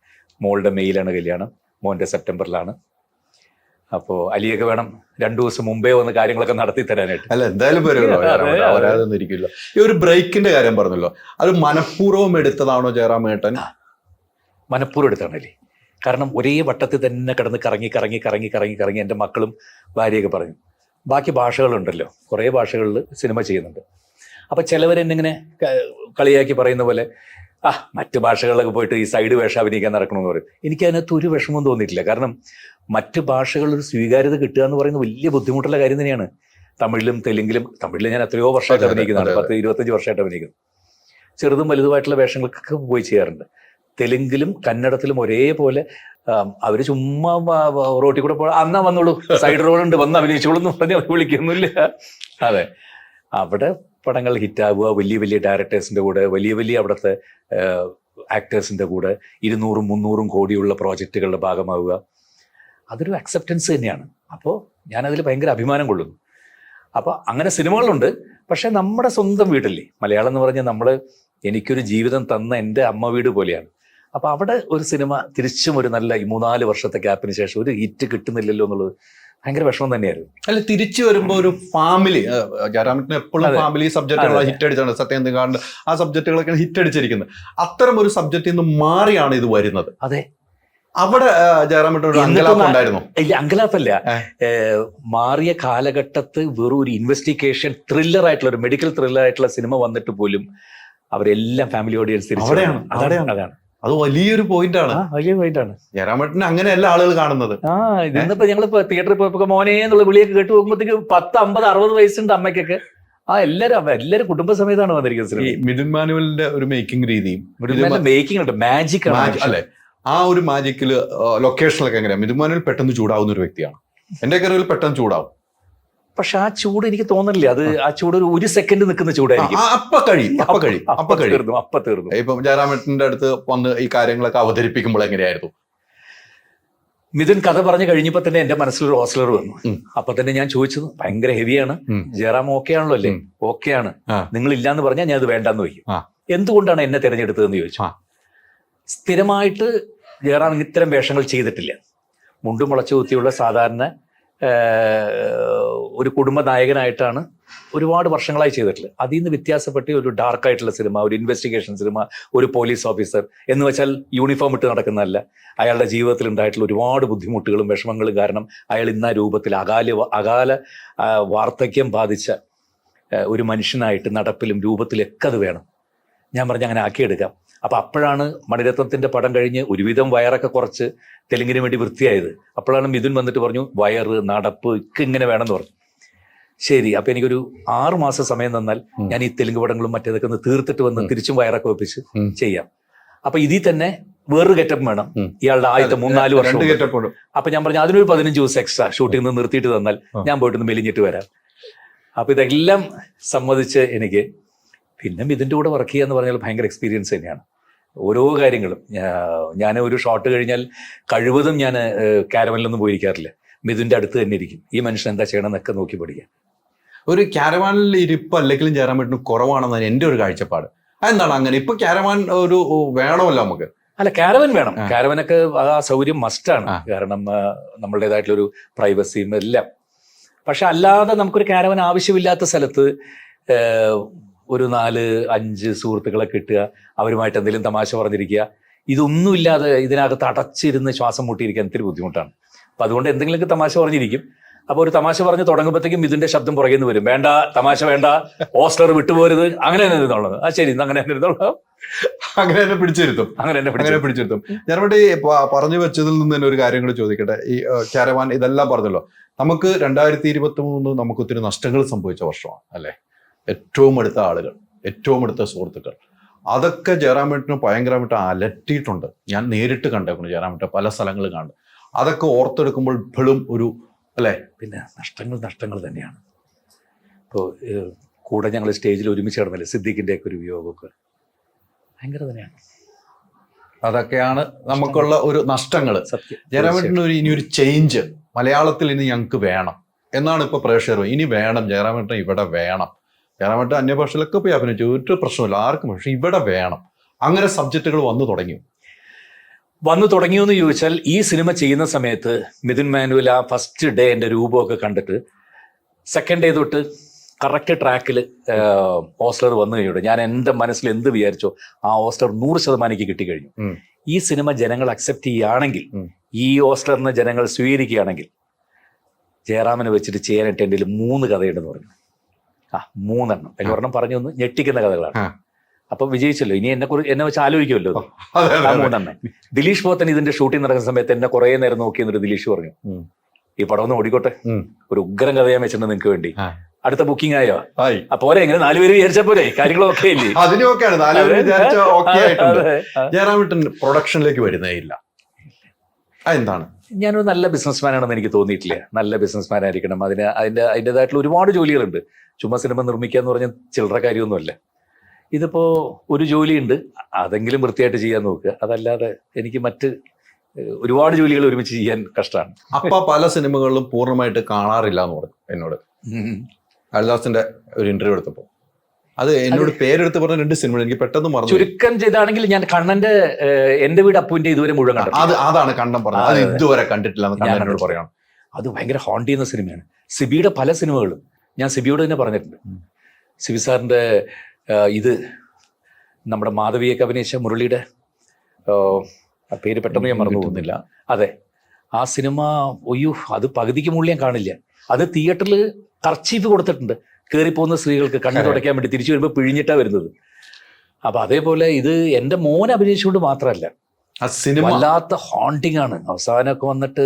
മോളുടെ മെയ്യിലാണ് കല്യാണം മോന്റെ സെപ്റ്റംബറിലാണ്. അപ്പോൾ അലിയൊക്കെ വേണം രണ്ടു ദിവസം മുമ്പേ വന്ന് കാര്യങ്ങളൊക്കെ നടത്തി തരാനായിട്ട്. അല്ല എന്തായാലും ഇരിക്കില്ല ഈ ഒരു ബ്രേക്കിന്റെ കാര്യം പറഞ്ഞല്ലോ. അത് മനഃപൂർവം എടുത്തതാണോ ജയറാം ഏട്ടൻ മനഃപൂർവം എടുത്താണല്ലേ കാരണം ഒരേ വട്ടത്തിൽ തന്നെ കിടന്ന് കറങ്ങി കറങ്ങി കറങ്ങി കറങ്ങി കറങ്ങി എന്റെ മക്കളും ഭാര്യയൊക്കെ പറഞ്ഞു. ബാക്കി ഭാഷകളുണ്ടല്ലോ. കുറേ ഭാഷകളിൽ സിനിമ ചെയ്യുന്നുണ്ട്. അപ്പോൾ ചിലവരെന്നിങ്ങനെ എന്നിങ്ങനെ കളിയാക്കി പറയുന്ന പോലെ ആ മറ്റ് ഭാഷകളിലൊക്കെ പോയിട്ട് ഈ സൈഡ് വേഷം അഭിനയിക്കാൻ നടക്കണമെന്ന് പറയും. എനിക്ക് അതിനകത്ത് ഒരു വിഷമവും തോന്നിയിട്ടില്ല. കാരണം മറ്റ് ഭാഷകളൊരു സ്വീകാര്യത കിട്ടുക എന്ന് പറയുന്നത് വലിയ ബുദ്ധിമുട്ടുള്ള കാര്യം തന്നെയാണ്. തമിഴിലും തെലുങ്കിലും തമിഴിൽ ഞാൻ എത്രയോ വർഷമായിട്ട് അഭിനയിക്കുന്നതാണ്. പത്ത് ഇരുപത്തഞ്ച് വർഷമായിട്ട് അഭിനയിക്കുന്നു. ചെറുതും വലുതുമായിട്ടുള്ള വേഷങ്ങൾക്കൊക്കെ പോയി ചെയ്യാറുണ്ട്. തെലുങ്കിലും കന്നഡത്തിലും ഒരേപോലെ അവർ ചുമ്മാ റോട്ടി കൂടെ പോ അന്നാ വന്നോളൂ സൈഡ് റോഡുണ്ട് വന്ന് അഭിനയിച്ചോളൂ എന്ന് പറഞ്ഞ് വിളിക്കുന്നില്ല അതെ. അവിടെ പടങ്ങൾ ഹിറ്റാവുക വലിയ വലിയ ഡയറക്ടേഴ്സിന്റെ കൂടെ വലിയ വലിയ അവിടുത്തെ ആക്ടേഴ്സിന്റെ കൂടെ ഇരുന്നൂറും മുന്നൂറും കോടിയുള്ള പ്രോജക്റ്റുകളുടെ ഭാഗമാവുക. അതൊരു അക്സെപ്റ്റൻസ് തന്നെയാണ്. അപ്പോൾ ഞാനതിൽ ഭയങ്കര അഭിമാനം കൊള്ളുന്നു. അപ്പോൾ അങ്ങനെ സിനിമകളുണ്ട് പക്ഷേ നമ്മുടെ സ്വന്തം വീട്ടില്ലേ മലയാളം എന്ന് പറഞ്ഞാൽ നമ്മൾ എനിക്കൊരു ജീവിതം തന്ന എന്റെ അമ്മ വീട് പോലെയാണ്. അപ്പോൾ അവിടെ ഒരു സിനിമ തിരിച്ചും ഒരു നല്ല ഈ മൂന്നാൽ വർഷത്തെ ഗ്യാപ്പിന് ശേഷം ഒരു ഹിറ്റ് കിട്ടുന്നില്ലല്ലോ എന്നുള്ളത് ഭയങ്കര വിഷമം തന്നെയായിരുന്നു. അല്ല തിരിച്ചു വരുമ്പോ ഒരു ഫാമിലി ജയറാമിന് എപ്പോഴും ഫാമിലി സബ്ജക്റ്റുകൾ ഹിറ്റ് അടിച്ചാണ്. സത്യം കാണുന്നത് ആ സബ്ജക്റ്റുകളൊക്കെ ഹിറ്റ് അടിച്ചിരിക്കുന്നത്. അത്തരം ഒരു സബ്ജക്റ്റിൽ നിന്ന് മാറിയാണ് ഇത് വരുന്നത്. അതെ. അവിടെ ഉണ്ടായിരുന്നു? ഇല്ല അങ്കലാപ്പല്ല. മാറിയ കാലഘട്ടത്ത് വെറും ഒരു ഇൻവെസ്റ്റിഗേഷൻ ത്രില്ലർ ആയിട്ടുള്ള ഒരു മെഡിക്കൽ ത്രില്ലർ ആയിട്ടുള്ള സിനിമ വന്നിട്ട് പോലും അവരെല്ലാം ഫാമിലി ഓഡിയൻസ് തിരിച്ചു അതാണ്. അതാണ്. അത് വലിയൊരു പോയിന്റ് ആണ്. വലിയ പോയിന്റാണ് ജയറാമേട്ടന് അങ്ങനെയല്ല ആളുകൾ കാണുന്നത്. ആ ഇന്നിപ്പോ ഞങ്ങളിപ്പോ തിയേറ്ററിൽ പോയപ്പോ മോനെ എന്നുള്ള വിളിയൊക്കെ കേട്ട് പോകുമ്പോഴത്തേക്ക് പത്ത് അമ്പത് അറുപത് വയസ്സുണ്ട് അമ്മയ്ക്കൊക്കെ. ആ എല്ലാരും എല്ലാരും കുടുംബസമേതാണ് വന്നിരിക്കുന്നത് ഈ മിഥുൻ മാനുവലിന്റെ ഒരു മേക്കിംഗ് രീതിയും മേക്കിംഗ് ഉണ്ട്. മാജിക് മാജി- അല്ലെ? ആ ഒരു മാജിക്കിൽ ലൊക്കേഷനിലൊക്കെ എങ്ങനെയാണ് മിഥുൻ മാനുവൽ പെട്ടെന്ന് ചൂടാവുന്ന ഒരു വ്യക്തിയാണ്. എന്റെ കറിയിൽ പെട്ടെന്ന് ചൂടാവും. പക്ഷെ ആ ചൂട് എനിക്ക് തോന്നുന്നില്ല അത് ആ ചൂട് ഒരു ഒരു സെക്കൻഡ് നിൽക്കുന്ന ചൂടായിരിക്കും. അപ്പൊ അപ്പ കഴി അപ്പ കഴി അപ്പ അപ്പൊ അപ്പ തീർന്നു അപ്പൊ തീർന്നു. ഇപ്പം ജയറാമേട്ടന്റെ അടുത്ത് വന്ന് ഈ കാര്യങ്ങളൊക്കെ അവതരിപ്പിക്കുമ്പോൾ എങ്ങനെയായിരുന്നു? മിഥുൻ കഥ പറഞ്ഞു കഴിഞ്ഞപ്പോ തന്നെ എന്റെ മനസ്സിലൊരു ഹോസ്റ്റലർ വന്നു. അപ്പൊ തന്നെ ഞാൻ ചോദിച്ചത് ഭയങ്കര ഹെവിയാണ്. ജയറാം ഓക്കെ ആണല്ലോ അല്ലേ. ഓക്കെ ആണ്. നിങ്ങൾ ഇല്ലാന്ന് പറഞ്ഞാൽ ഞാൻ അത് വേണ്ടാന്ന് വയ്ക്കും. എന്തുകൊണ്ടാണ് എന്നെ തിരഞ്ഞെടുത്തതെന്ന് ചോദിച്ചു. സ്ഥിരമായിട്ട് ജയറാം ഇത്തരം വേഷങ്ങൾ ചെയ്തിട്ടില്ല. മുണ്ടും മുളച്ചു കുത്തിയുള്ള സാധാരണ ഒരു കുടുംബ നായകനായിട്ടാണ് ഒരുപാട് വർഷങ്ങളായി ചെയ്തിട്ടുള്ളത് അതിൽ നിന്ന് വ്യത്യാസപ്പെട്ട് ഒരു ഡാർക്ക് ആയിട്ടുള്ള സിനിമ ഒരു ഇൻവെസ്റ്റിഗേഷൻ സിനിമ ഒരു പോലീസ് ഓഫീസർ എന്ന് വെച്ചാൽ യൂണിഫോം ഇട്ട് നടക്കുന്നതല്ല. അയാളുടെ ജീവിതത്തിൽ ഉണ്ടായിട്ടുള്ള ഒരുപാട് ബുദ്ധിമുട്ടുകളും വിഷമങ്ങളും കാരണം അയാൾ ഇന്ന രൂപത്തിൽ അകാല അകാല വാർദ്ധക്യം ബാധിച്ച ഒരു മനുഷ്യനായിട്ട് നടപ്പിലും രൂപത്തിലൊക്കെ അത് വേണം. ഞാൻ പറഞ്ഞ അങ്ങനെ ആക്കിയെടുക്കാം. അപ്പൊ അപ്പോഴാണ് മണിരത്നത്തിന്റെ പടം കഴിഞ്ഞ് ഒരുവിധം വയറൊക്കെ കുറച്ച് തെലുങ്കിന് വേണ്ടി വൃത്തിയായത്. അപ്പോഴാണ് മിഥുൻ വന്നിട്ട് പറഞ്ഞു വയറ് നടപ്പ് ഒക്കെ ഇങ്ങനെ വേണമെന്ന് പറഞ്ഞു. ശരി അപ്പൊ എനിക്കൊരു ആറു മാസം സമയം തന്നാൽ ഞാൻ ഈ തെലുങ്ക് പടങ്ങളും മറ്റേതൊക്കെ ഒന്ന് തീർത്തിട്ട് വന്ന്. തിരിച്ചും വയറൊക്കെ വെപ്പിച്ച് ചെയ്യാം. അപ്പൊ ഇതിൽ തന്നെ വേറൊരു ഗെറ്റപ്പ് വേണം. ഇയാളുടെ ആദ്യത്തെ മൂന്നാൽ വർഷം അപ്പൊ ഞാൻ പറഞ്ഞു അതിനൊരു പതിനഞ്ച് ദിവസം എക്സ്ട്രാ ഷൂട്ടിംഗ് നിന്ന് നിർത്തിയിട്ട് തന്നാൽ. ഞാൻ പോയിട്ടൊന്ന് മെലിഞ്ഞിട്ട് വരാം. അപ്പൊ ഇതെല്ലാം സമ്മതിച്ച് എനിക്ക് പിന്നെ ഇതിന്റെ കൂടെ വർക്ക് ചെയ്യാന്ന് എന്ന് പറഞ്ഞാൽ ഭയങ്കര എക്സ്പീരിയൻസ് തന്നെയാണ്. ഓരോ കാര്യങ്ങളും. ഞാൻ ഒരു ഷോട്ട് കഴിഞ്ഞാൽ കഴിവതും ഞാൻ കാരവനിലൊന്നും പോയിരിക്കാറില്ല. മിഥുന്റെ അടുത്ത് തന്നെ ഇരിക്കും. ഈ മനുഷ്യൻ എന്താ ചെയ്യണം എന്നൊക്കെ നോക്കി പഠിക്കാം. ഒരു കാരവാനിൽ ഇരിപ്പ് അല്ലെങ്കിലും ചേരാൻ പറ്റുന്ന കുറവാണെന്നാണ് എന്റെ ഒരു കാഴ്ചപ്പാട്. അതെന്താണ് അങ്ങനെ? ഇപ്പൊ കാരവാൻ ഒരു വേണമല്ലോ നമുക്ക്. അല്ല കാരവൻ വേണം. കാരവനൊക്കെ ആ സൗകര്യം മസ്റ്റാണ്. കാരണം നമ്മളുടേതായിട്ടുള്ളൊരു പ്രൈവസിയും എല്ലാം പക്ഷെ അല്ലാതെ നമുക്കൊരു കാരവൻ ആവശ്യമില്ലാത്ത സ്ഥലത്ത് ഒരു നാല് അഞ്ച് സുഹൃത്തുക്കളെ കിട്ടുക അവരുമായിട്ട് എന്തെങ്കിലും തമാശ പറഞ്ഞിരിക്കുക. ഇതൊന്നുമില്ലാതെ ഇതിനകത്ത് അടച്ചിരുന്ന് ശ്വാസം മുട്ടിയിരിക്കാൻ ഇത്തിരി ബുദ്ധിമുട്ടാണ്. അപ്പം അതുകൊണ്ട് എന്തെങ്കിലുമൊക്കെ തമാശ പറഞ്ഞിരിക്കും. അപ്പോൾ ഒരു തമാശ പറഞ്ഞ് തുടങ്ങുമ്പോഴത്തേക്കും ഇതിന്റെ ശബ്ദം പുറകെ നിന്ന് വരും. വേണ്ട തമാശ വേണ്ട ഓസ്റ്റർ വിട്ടുപോരുത്. അങ്ങനെ തന്നെ ഇരുന്നുള്ളത് ആ ശരി അങ്ങനെ തന്നെ അങ്ങനെ തന്നെ പിടിച്ചിരുത്തും. അങ്ങനെ തന്നെ അങ്ങനെ പിടിച്ചു പിടിച്ചിരുത്തും. ഞാൻ ഇവിടെ പറഞ്ഞു വെച്ചതിൽ നിന്ന് തന്നെ ഒരു കാര്യം കൂടി ചോദിക്കട്ടെ. ഈ ക്യാരവാൻ ഇതെല്ലാം പറഞ്ഞല്ലോ. നമുക്ക് രണ്ടായിരത്തി ഇരുപത്തി മൂന്ന് നമുക്ക് ഒത്തിരി നഷ്ടങ്ങൾ സംഭവിച്ച വർഷമാണ് അല്ലെ? ഏറ്റവും അടുത്ത ആളുകൾ ഏറ്റവും അടുത്ത സുഹൃത്തുക്കൾ. അതൊക്കെ ജയറാമേട്ടിന് ഭയങ്കരമായിട്ട് അലട്ടിയിട്ടുണ്ട്. ഞാൻ നേരിട്ട് കണ്ടേക്കുന്നു ജയറാമേട്ട പല സ്ഥലങ്ങളിൽ കണ്ടു അതൊക്കെ ഓർത്തെടുക്കുമ്പോൾ ഇപ്പോഴും ഒരു അല്ലേ? പിന്നെ നഷ്ടങ്ങൾ നഷ്ടങ്ങൾ തന്നെയാണ്. ഇപ്പോൾ കൂടെ ഞങ്ങൾ സ്റ്റേജിൽ ഒരുമിച്ച് കിടന്നില്ലേ സിദ്ദീഖിന്റെ ഒക്കെ ഒരു വിയോഗമൊക്കെ? ഭയങ്കര തന്നെയാണ്. അതൊക്കെയാണ് നമുക്കുള്ള ഒരു നഷ്ടങ്ങൾ ജയറാമേട്ടന് ഒരു ഇനി ഒരു ചേഞ്ച് മലയാളത്തിൽ ഇനി ഞങ്ങൾക്ക് വേണം. എന്നാണ് ഇപ്പോൾ പ്രേക്ഷകർ ഇനി വേണം ജയറാമേട്ടൻ ഇവിടെ വേണം. ജയറാമേട്ടൻ അന്യഭാഷയിലൊക്കെ പോയി അഭിനയിച്ചു. ഒരു പ്രശ്നമില്ല ആർക്കും പക്ഷെ ഇവിടെ വേണം. അങ്ങനെ സബ്ജക്റ്റുകൾ വന്നു തുടങ്ങി വന്നു തുടങ്ങിയോ എന്ന് ചോദിച്ചാൽ ഈ സിനിമ ചെയ്യുന്ന സമയത്ത് മിഥുൻ മാനുവൽ ആ ഫസ്റ്റ് ഡേ എന്റെ രൂപമൊക്കെ കണ്ടിട്ട് സെക്കൻഡ് ഡേ തൊട്ട് കറക്റ്റ് ട്രാക്കിൽ ഓസ്റ്റർ വന്നു കഴിഞ്ഞു ഞാൻ എന്റെ മനസ്സിൽ എന്ത് വിചാരിച്ചോ ആ ഓസ്റ്റർ നൂറ് ശതമാനം എനിക്ക് കിട്ടിക്കഴിഞ്ഞു. ഈ സിനിമ ജനങ്ങൾ അക്സെപ്റ്റ് ചെയ്യുകയാണെങ്കിൽ ഈ ഓസ്റ്ററിനെ ജനങ്ങൾ സ്വീകരിക്കുകയാണെങ്കിൽ ജയറാമനെ വെച്ചിട്ട് ചെയ്യാനായിട്ട് എന്റെ മൂന്ന് കഥയുണ്ടെന്ന് പറഞ്ഞു. ആ മൂന്നെണ്ണം. അതിൽ ഒരെണ്ണം പറഞ്ഞു ഒന്ന് ഞെട്ടിക്കുന്ന കഥകളാണ്. അപ്പൊ വിജയിച്ചല്ലോ? ഇനി എന്നെ കുറിച്ച് എന്നെ വെച്ച് ആലോചിക്കുമല്ലോ മൂന്നെണ്ണം. ദിലീഷ് പോത്തൻ ഇതിന്റെ ഷൂട്ടിംഗ് നടക്കുന്ന സമയത്ത് എന്നെ കുറെ നേരം നോക്കി എന്നിട്ട് ദിലീഷ് പറഞ്ഞു. ഈ പടം ഒന്ന് ഓടിക്കോട്ടെ. ഒരു ഉഗ്രം കഥ ഞാൻ വെച്ചിട്ടുണ്ട് നിങ്ങൾക്ക് വേണ്ടി. അടുത്ത ബുക്കിംഗ് ആയോ? അപ്പൊ എങ്ങനെ നാലുപേര് വിചാരിച്ച പോലെ കാര്യങ്ങളൊക്കെ ഇല്ലേ? അതിനും ഒക്കെയാണ്. നാലുപേര് വിചാരിച്ച ഓക്കെ ആയിട്ടുണ്ട്. ജയറാമേട്ടൻ പ്രൊഡക്ഷനിലേക്ക് വരുന്നേ ഇല്ല. അതെന്താണ്? ഞാനൊരു നല്ല ബിസിനസ്മാൻ ആണെന്ന് എനിക്ക് തോന്നിയിട്ടില്ല. നല്ല ബിസിനസ്മാൻ ആയിരിക്കണം അതിന് അതിന്റെ അതിന്റെതായിട്ടുള്ള ഒരുപാട് ജോലികളുണ്ട്. ചുമ്മാ സിനിമ നിർമ്മിക്കുക എന്ന് പറഞ്ഞ ചില്ലറ കാര്യമൊന്നുമല്ല. ഇതിപ്പോൾ ഒരു ജോലിയുണ്ട്. അതെങ്കിലും വൃത്തിയായിട്ട് ചെയ്യാൻ നോക്കുക. അതല്ലാതെ എനിക്ക് മറ്റ് ഒരുപാട് ജോലികൾ ഒരുമിച്ച് ചെയ്യാൻ കഷ്ടമാണ്. അപ്പ പല സിനിമകളിലും പൂർണമായിട്ട് കാണാറില്ല എന്ന് പറഞ്ഞു എന്നോട്. കാളിദാസിന്റെ ഒരു ഇന്റർവ്യൂ എടുത്തപ്പോ. അത് എന്നോട് പേരെടുത്ത് പറഞ്ഞ രണ്ട് സിനിമകൾ എനിക്ക് പെട്ടെന്ന് മറന്നു ചുരുക്കം ചെയ്താണെങ്കിൽ ഞാൻ കണ്ണന്റെ എന്റെ വീട് അപ്പുവിന്റെ ഇതുവരെ മുഴുവൻ കണ്ടു അത് അതാണ് കണ്ണൻ പറഞ്ഞത്. അത്. ഇതുവരെ കണ്ടിട്ടില്ല കണ്ണൻ എന്നോട് പറയണം. അത് ഭയങ്കര ഹോണ്ടി എന്ന സിനിമയാണ്. സിബിയുടെ പല സിനിമകളും ഞാൻ സിബിയോട് തന്നെ പറഞ്ഞിട്ടുണ്ട്. സിബി സാറിന്റെ ഇത് നമ്മുടെ മാധവിയൊക്കെ അഭിനയിച്ച മുരളിയുടെ പേര് പെട്ടെന്ന് ഞാൻ മറന്നു പോകുന്നില്ല. അതെ. ആ സിനിമ ഒയ്യോ അത് പകുതിക്ക് മുകളിൽ ഞാൻ കാണില്ല. അത് തിയേറ്ററിൽ കർച്ചീഫ് കൊടുത്തിട്ടുണ്ട്. കയറിപ്പോകുന്ന സ്ത്രീകൾക്ക് കണ്ണു തുടയ്ക്കാൻ വേണ്ടി തിരിച്ചു വരുമ്പോൾ പിഴിഞ്ഞിട്ടാ വരുന്നത്. അപ്പൊ അതേപോലെ ഇത് എന്റെ മോൻ അഭിനയിച്ചുകൊണ്ട് മാത്രമല്ല ആ സിനിമ വല്ലാത്ത ഹോണ്ടിങ് ആണ്. അവസാനമൊക്കെ വന്നിട്ട്